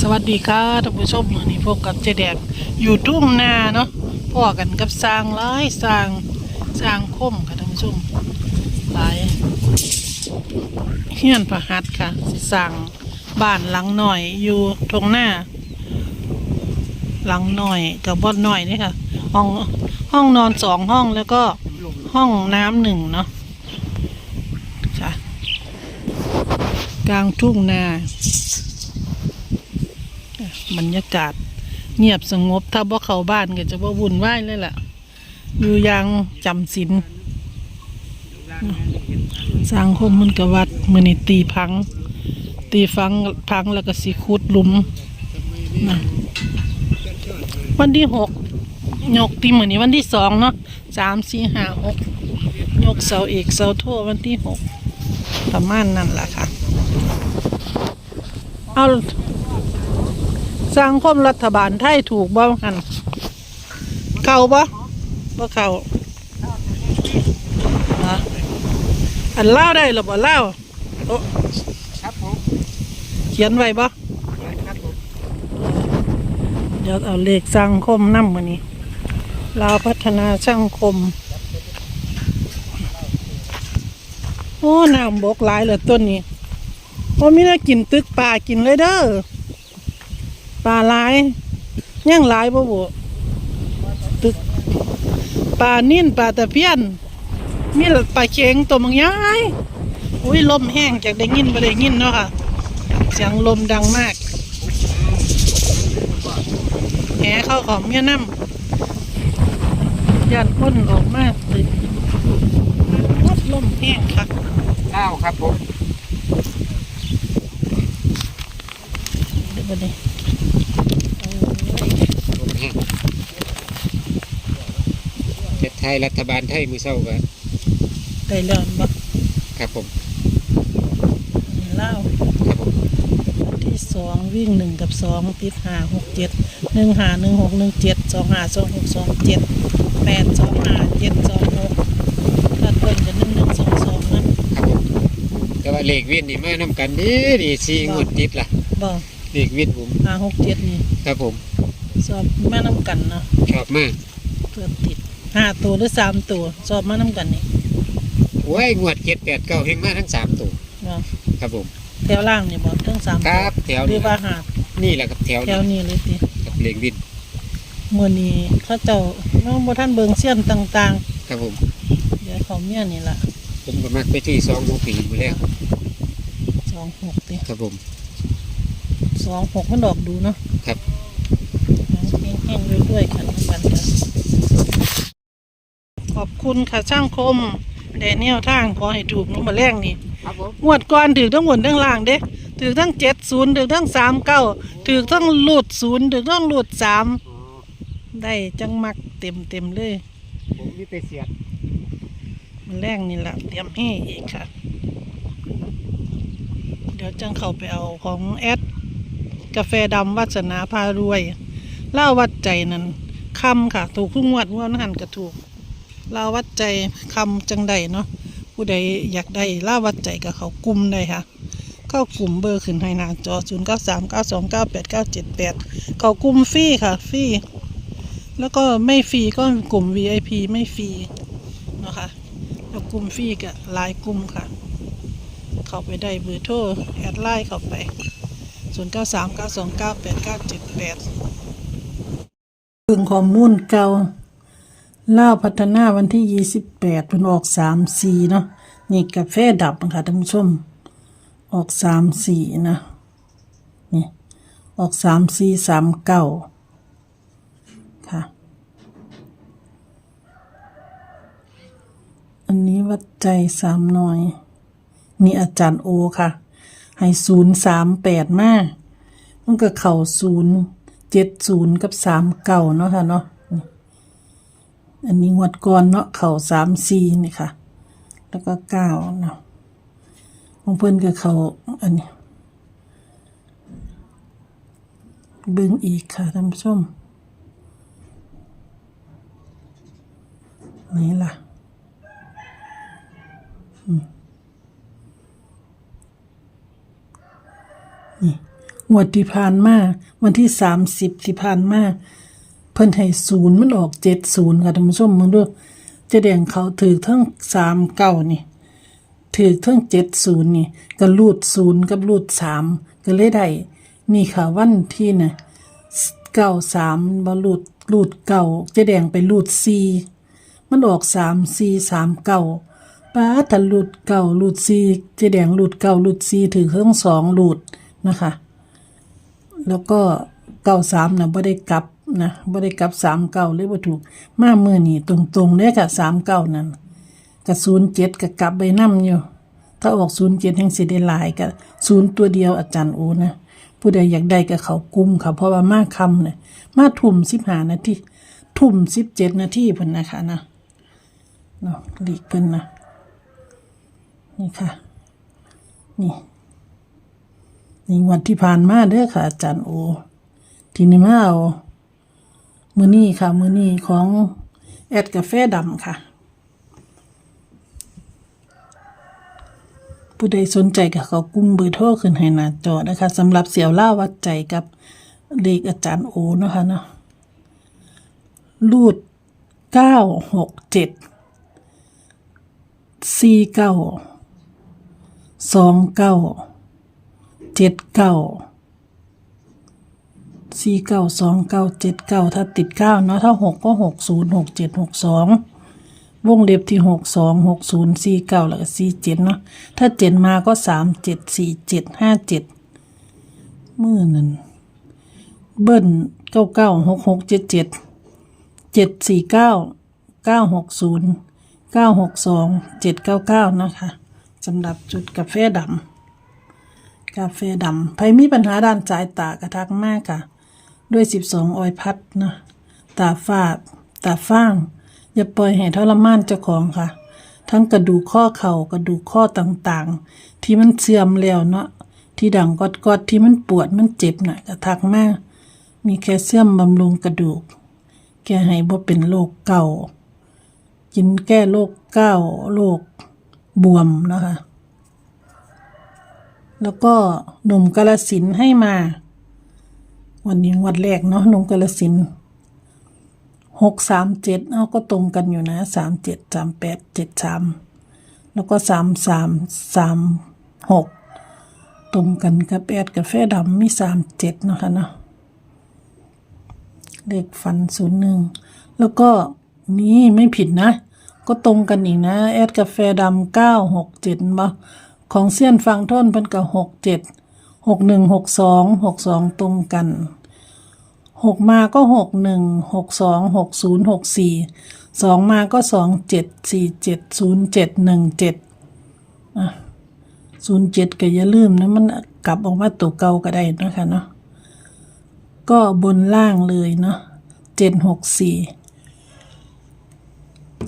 สวัสดีค่ะท่านผู้ชมวันนี้พบกับเจแดกอยู่ทุ่งนาเนาะพ่อกันกับสร้างหลายสร้างสร้างคมค่ะท่านผู้ชมหลายเฮียนประหัดค่ะสร้างบ้านหลังหน่อยอยู่ตรงนาหลังหน่อยกับบ่อนหน่อยนี่ค่ะห้องห้องนอนสองห้องแล้วก็ห้องน้ำหนึ่งเนาะจ้ะกลางทุ่งนา บรรยากาศ เงียบสงบ ถ้าบ่เข้าบ้านก็จะบ่วุ่นวายเลยล่ะ อยู่อยังจำศีลสร้างคมมันกวัดมือนี่ตีพัง ตีฟังพังแล้วก็สีขุดลุมนะวันที่หกยกตีมือนี้วันที่สองเนาะสามสี่ห้าหกยกเสาเอกเสาโทวันที่หกประมาณนั่นแหละค่ะ เอา สร้างคมรัฐบาลไทยถูกบ่หันเข้าบ่บ่เข้าอันเล่าได้หรือบ่เล่าโอ้ครับผมเขียนไว้บ่เดี๋ยวเอาเลขสร้างคมนำมื้อนี้ลาวพัฒนาช่างคมโอ้น้ำบกหลายเหลือต้นนี้โอ้มีน่ากินตึกปลากินเลยเด้อ ปลาหลายยังหลายบ่บ่ตึกปลานิ่นปลาตะเพียนมีปลาเค็งตัวมังย้ายอุ้ยลมแห้งจากได้ยินบ่ได้ยินเนาะค่ะ เสียงลมดังมากแหเข้าของเมียน้ำยันพ้นออกมากเลยวัดลมแห้งค่ะข้าวครับผมเดี๋ยวบัดนี้ ลมแห้งเจ็ดไทยรัฐบาลไทยมือเศร้ากันได้เริ่มบ่ครับผมเล่าครับผมอันที่สองวิ่งหนึ่งกับสองติดหาหกเจ็ดหนึ่งหาหนึ่งหกหนึ่งเจ็ดสองหาสองหกสองเจ็ดแปดสองหาเจ็ดสองหกถ้าเพิ่นจะหนึ่งหนึ่งสองสองนะครับผมแต่ว่าเลขเวียนนี่มานํกันดีดีสี่งวดติดล่ะบ่เลขเวียนผมหาหกเจ็ดนี่ครับผม สอบแม่น้ำกันเนาะชอบมากเกือบติดห้าตัวหรือสามตัว สอบมาน้ำกันนี่โอ้ยงวดเจ็ดแปดเก้าเฮงมาทั้งสามตัวบ่ครับผมแถวล่างนี่บ่ทั้งสามคตัวรับแถวหรืนี้อว่าหาดนี่แหละครับแถวแถนี้วนี้เลยติครับเลขเวินมื่อนี้เขาเจ้าน้องบ่ท่านเบิงเสี้ยนต่างครับผม ๆ เดี๋ยวเขาเมียนี่ล่ะผมก็มักไปที่สองหกปีมาแล้วสองหกติครับผม สองหกมันดอกดูเนาะครับ แห้งๆด้วยๆกันน้ำกันจ้ะขอบคุณค่ะช่างคมแดเนียลทางขอให้ถูกน้องมาแรงนี่ครับผมงวดก่อนถือทั้งบนทั้งล่างเด้ถือทั้งเจ็ดศูนย์ถือทั้งสามเก้าถือทั้งหลุดศูนย์ถือทั้งหลุดสามได้จังมักเต็มเต็มๆเลยผมมีแต่เสียดมันแรงนี่แหละเตรียมให้อีกค่ะ เดี๋ยวจังเข้าไปเอาของแอดกาแฟดำวัสนาพารวย เล่าวัดใจนั่นคำค่ะ ถูกทุกงวดงวดนั้นหันก็ถูกเล่าวัดใจคำจังใดเนาะผู้ใดอยากได้เล่าวัดใจกับเขากลุ่มได้ค่ะ เข้ากลุ่มเบอร์ขึ้นให้หน้าจอ 0 9 3 9 2 9 8 9 7 8 เขากลุ่มฟรีค่ะฟรีแล้วก็ไม่ฟรีก็กลุ่ม VIP ไม่ฟรีเนาะค่ะแล้วกลุ่มฟรีกับไลน์กลุ่มค่ะ เข้าไปได้เบอร์โทรแอดไลน์เข้าไป 0 9 3 9 2 9 8 9 7 8 ถึงข้อมูลเก่าล่าพัฒนาวันที่28เพิ่นออก3 4เนาะนี่กาแฟดับนะคะท่านผู้ชม ออก3 4นะนี่ออก3 4 3 9ค่ะ อันนี้วัดใจสามหน่อย นี่อาจารย์โอค่ะ ให้ศูนย์สามแปดมากมันก็เข่าศูนย์ เจ็ดศูนย์กับสามเก่าเนาะค่ะเนาะอันนี้งวดก่อนเนาะเข่าสามสี่นี่ค่ะ แล้วก็เก้าเนาะของเพิ่นก็เข่าอันนี้เบิ่งอีกค่ะท่านผู้ชมนี่ล่ะนี่ งวดที่ผ่านมาวันที่สามสิบที่ผ่านมาเพิ่นให้ศูนย์มันออกเจ็ดศูนย์ค่ะท่านผู้ชมมึงดูเจะแดงเขาถือทั้งสามเก้านี่ถือทั้งเจ็ดศูนย์นี่ก็รูดศูนย์กับรูดสามก็เลยได้นี่ค่ะวันที่น่ะเก้าสามบรูดรูดเก้าเจะแดงไปรูดสี่มันออกสามสี่สามเก้าป้าถ้ารูดเก้ารูดสี่เจะแดงรูดเก้ารูดสี่ถือเครื่องสองรูดนะคะ แล้วก็เก้าสามนะบ่ได้กลับนะบ่ได้กลับสามเก้าเลยบ่ถูกมามือนี่ตรงๆเลยค่ะสามเก้านั่นกับศูนย์เจ็ดกับกลับไปนั่อยู่ถ้าออกศูนย์เจ็ดแห่งสิได้ลายกับศูนย์ตัวเดียวอาจารย์โอนะผู้ใดอยากได้กับเขากุ้มค่ะเพราะว่ามาคำเนี่ยมาทุ่มสิบห้านาทีทุ่มสิบเจ็ดนาทีเพิ่นนะคะนะเนาะหลีกเพิ่นนะนี่ค่ะ นี่ ในวันที่ผ่านมาเด้อค่ะ อาจารย์โอ ทีนี้มาเอามือนี้ค่ะ มือนี้ของแอดกาแฟดำค่ะ ผู้ใดสนใจกับเขากลุ่มเบอร์โทรขึ้นให้หน้าจอนะคะสำหรับเสี่ยวล่าวัดใจกับเลขอาจารย์โอนะคะเนาะรูดเก้าหกเจ็ดสี่เก้าสองเก้า เจ็ดเก้าสี่เก้าสองเก้าเจ็ดเก้าถ้าติดเก้าเนาะถ้าหกก็หกศูนย์หกเจ็ดหกสองวงเล็บที่หกสองหกศูนย์สี่เก้าแล้วก็สี่เจ็ดเนาะถ้าเจ็ดมาก็สามเจ็ดสี่เจ็ดห้าเจ็ดมื่อนั้นเบิ้ลเก้าเก้าหกหกเจ็ดเจ็ดเจ็ดสี่เก้าเก้าหกศูนย์เก้าหกสองเจ็ดเก้าเก้านะคะสำหรับจุดกาแฟดำ กาแฟดำใครมีปัญหาด้านสายตากระทักมากค่ะ ด้วย 12ออยพัดนะตาฟาดตาฟ้าง อย่าปล่อยให้ทรมานเจ้าของค่ะ ทั้งกระดูกข้อเข่ากระดูกข้อต่างๆ ที่มันเสื่อมแล้วเนาะที่ดังกอดๆที่มันปวดมันเจ็บน่ะกระทักมาก มีแคลเซียมบำรุงกระดูก แก้ให้บ่เป็นโรคเก่ากินแก้โรคเก้าโรคบวมนะคะ แล้วก็หนุ่มกาลสินธุ์ให้มา วันนี้วันแรกเนาะหนุ่มกาลสินหกสามเจ็ดเอาก็ตรงกันอยู่นะสามเจ็ดสามแปดเจ็ดสามแล้วก็สามสามสามหกตรงกันกับแอดกาแฟดำมีสามเจ็ดนะคะเนาะเลขฟันศูนย์หนึ่งแล้วก็นี่ไม่ผิดนะ ก็ตรงกันอีกนะ แอดกาแฟดำเก้าหกเจ็ดมา ของเซียนฟังท่นเพิ่นกับหกเจ็ดหกหนึ่งหกสองหกสองตรงกันหกมาก็หกหนึ่งหกสองหกศูนย์หกสี่สองมาก็สองเจ็ดสี่เจ็ดศูนย์เจ็ดหนึ่งเจ็ดศูนย์เจ็ดก็อย่าลืมนะมันกลับออกมาตัวเก่าก็ได้นะคะเนาะก็บนล่างเลยเนาะเจ็ดหกสี่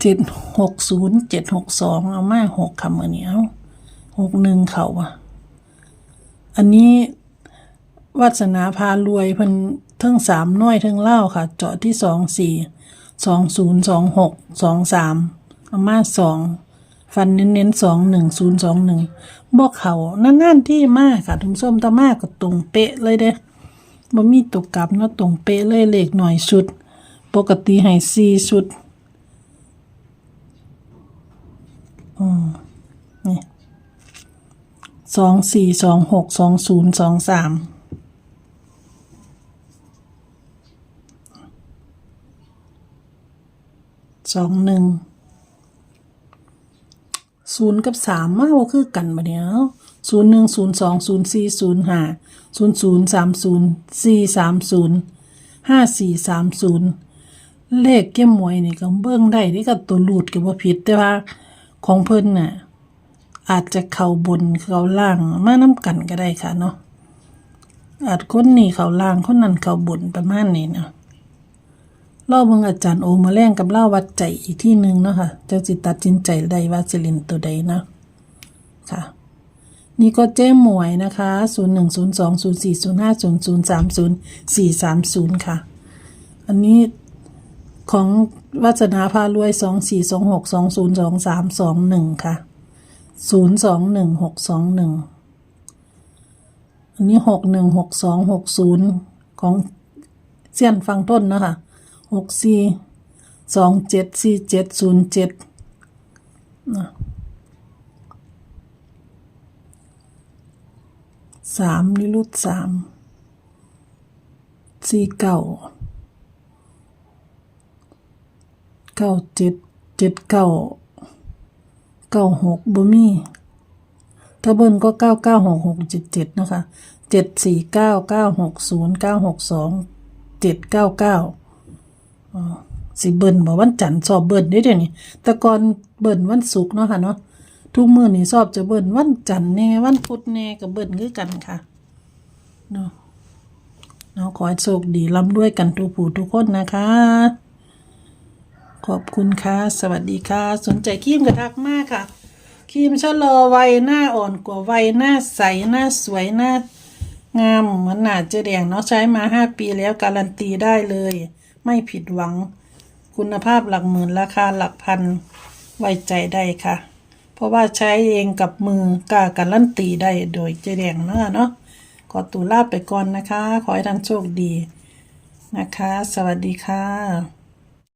เจ็ดหกศูนย์เจ็ดหกสองเอามาหกคำอันนี้เอา หกหนึ่งเขาอะอันนี้วาสนาพารวยเพิ่นทั้งสามน้อยทั้งเล่าค่ะ เจาะที่สองสี่สองศูนย์สองหกสองสามอามาสองฟันเน้นๆสองหนึ่งศูนย์สองหนึ่งบอกเขานั่นๆที่มากค่ะทุมส้มตามากก็ตรงเป๊ะเลยเด้บ่มีตกกลับเนาะตรงเป๊ะเลยเลขหน่อยชุด ปกติให้สี่ชุดนี่ สองสี่สองหกสองศูนย์สองสามสองหนึ่งศูนย์กับสามมากกว่าคือกันมาเนี้ยศูนย์หนึ่งศูนย์สองศูนย์สี่ศูนย์ห้าศูนย์ศูนย์สามศูนย์สี่สามศูนย์ห้าสี่สามศูนย์เลขเก้มมวยนี่ก็เบิ่งได้ที่กับตัวรูดกับว่าผิดแต่ว่าของเพิ่นน่ะ อาจจะเข้าบนเข้าล่างมาน้ำกันก็ได้ค่ะเนาะอาจคนนี้เข้าล่างคนนั้นเข้าบนประมาณนี้เนาะรอบเบิ่งอาจารย์โอมาแลงกับเล่าวัดใจอีกที่หนึ่งเนาะค่ะเจ้าสิตัดสินใจได้ว่าสิลินตัวใดเนาะค่ะ นี่ก็เจ้หมวยนะคะ0 1 0 2 0 4 0 5 0 0 3 0 4 3 0ค่ะ อันนี้ของวัสนาพารวย2 4 2 6 2 0 2 3 2 1ค่ะ ศูนย์สองหนึ่งหกสองหนึ่งอันนี้หกหนึ่งหกสองหกศูนย์ของเสี้ยนฟังต้นนะคะหกสี่สองเจ็ดสี่เจ็ดศูนย์เจ็ดสามนิรุตสามสี่เก้าเก้าเจ็ดเจ็ดเก้า เก้าหกบ่มีถ้าเบิ้ลก็เก้าเก้าหกหกเจ็ดเจ็ดนะคะเจ็ดสี่เก้าเก้าหกศูนย์เก้าหกสองเจ็ดเก้าเก้าสิเบิ้ลบอกวันจันทร์สอบเบิ้ลได้เดี๋ยวนี้แต่ก่อนเบิ้ลวันศุกร์เนาะค่ะเนาะทุกมื้อนี่สอบจะเบิ้ลวันจันทร์แน่วันพุธแน่กับเบิ้ลคือกันค่ะเนาะเนาะขอให้โชคดีร่ำด้วยกันทุกผู้ทุกคนนะคะ ขอบคุณค่ะ สวัสดีค่ะ สนใจครีมกระทักมากค่ะ ครีมชะลอวัยหน้าอ่อนกว่าวัยหน้าใสหน้าสวยหน้างามเหมือนหนาเจแดงเนาะใช้มาห้าปีแล้วการันตีได้เลย ไม่ผิดหวัง คุณภาพหลักหมื่นราคาหลักพันไว้ใจได้ค่ะ เพราะว่าใช้เองกับมือกล้าการันตีได้โดยเจแดงเนาะเนาะขอตัวลาไปก่อนนะคะ ขอให้ท่านโชคดีนะคะ สวัสดีค่ะ